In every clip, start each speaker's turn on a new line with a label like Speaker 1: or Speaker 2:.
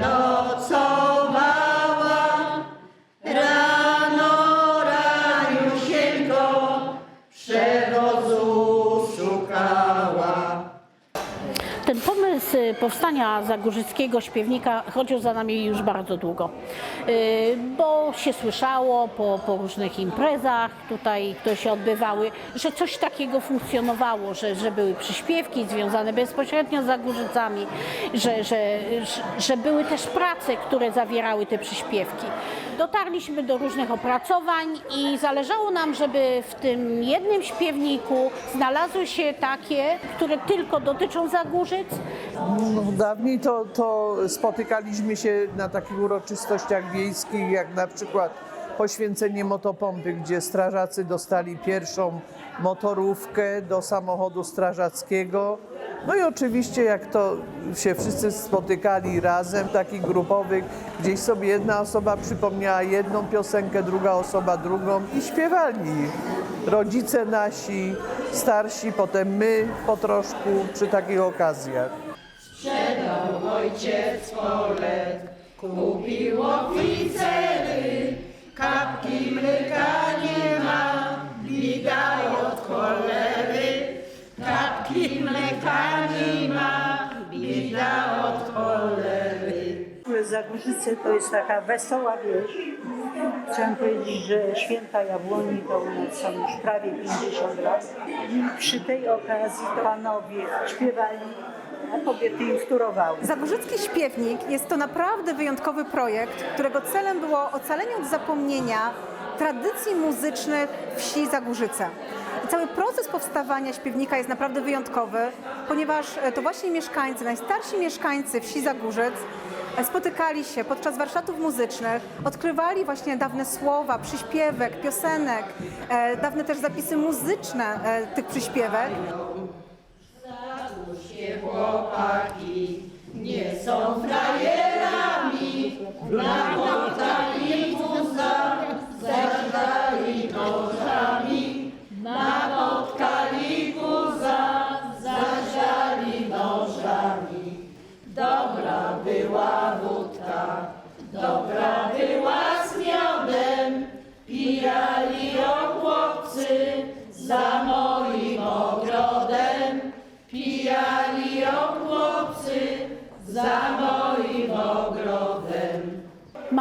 Speaker 1: not powstania Zagórzyckiego śpiewnika chodził za nami już bardzo długo, Y, bo się słyszało po, po różnych imprezach tutaj, które się odbywały, że coś takiego funkcjonowało, że, że były przyśpiewki związane bezpośrednio z Zagórzycami, że, że, że, że były też prace, które zawierały te przyśpiewki. Dotarliśmy do różnych opracowań i zależało nam, żeby w tym jednym śpiewniku znalazły się takie, które tylko dotyczą Zagórzyc,
Speaker 2: No, dawniej to, to spotykaliśmy się na takich uroczystościach wiejskich, jak na przykład poświęcenie motopompy, gdzie strażacy dostali pierwszą motorówkę do samochodu strażackiego. No i oczywiście jak to się wszyscy spotykali razem, takich grupowych, gdzieś sobie jedna osoba przypomniała jedną piosenkę, druga osoba drugą i śpiewali. Rodzice nasi, starsi, potem my po troszku przy takich okazjach.
Speaker 3: Ojciec pole kupił oficery, kapki mleka
Speaker 4: Zagórzyce to jest taka wesoła wieś. Chciałam powiedzieć, że święta Jabłoni to u nas są już prawie 50 lat. I przy tej okazji panowie śpiewali, a kobiety im wtórowały.
Speaker 5: Zagórzycki Śpiewnik jest to naprawdę wyjątkowy projekt, którego celem było ocalenie od zapomnienia tradycji muzycznych wsi Zagórzyce. I cały proces powstawania śpiewnika jest naprawdę wyjątkowy, ponieważ e, to właśnie mieszkańcy, najstarsi mieszkańcy wsi Zagórzyc e, spotykali się podczas warsztatów muzycznych, odkrywali właśnie dawne słowa, przyśpiewek, piosenek, e, dawne też zapisy muzyczne e, tych przyśpiewek.
Speaker 3: Chłopaki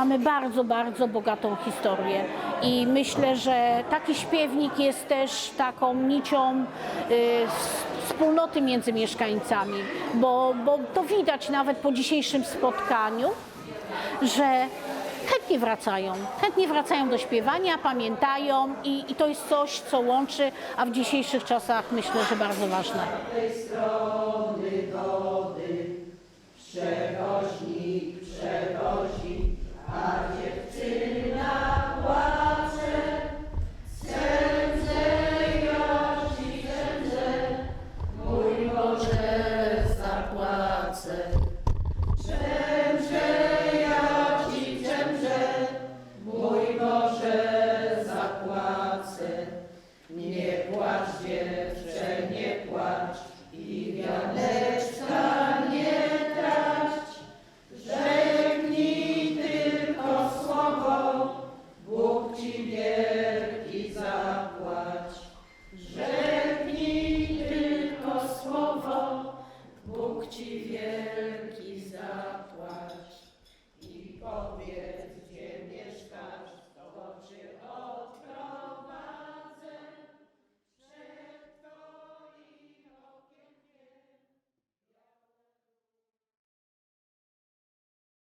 Speaker 1: Mamy bardzo, bardzo bogatą historię i myślę, że taki śpiewnik jest też taką nicią y, wspólnoty między mieszkańcami, bo, bo to widać nawet po dzisiejszym spotkaniu, że chętnie wracają, chętnie wracają do śpiewania, pamiętają i, i to jest coś, co łączy, a w dzisiejszych czasach myślę, że bardzo ważne.
Speaker 3: Bóg Ci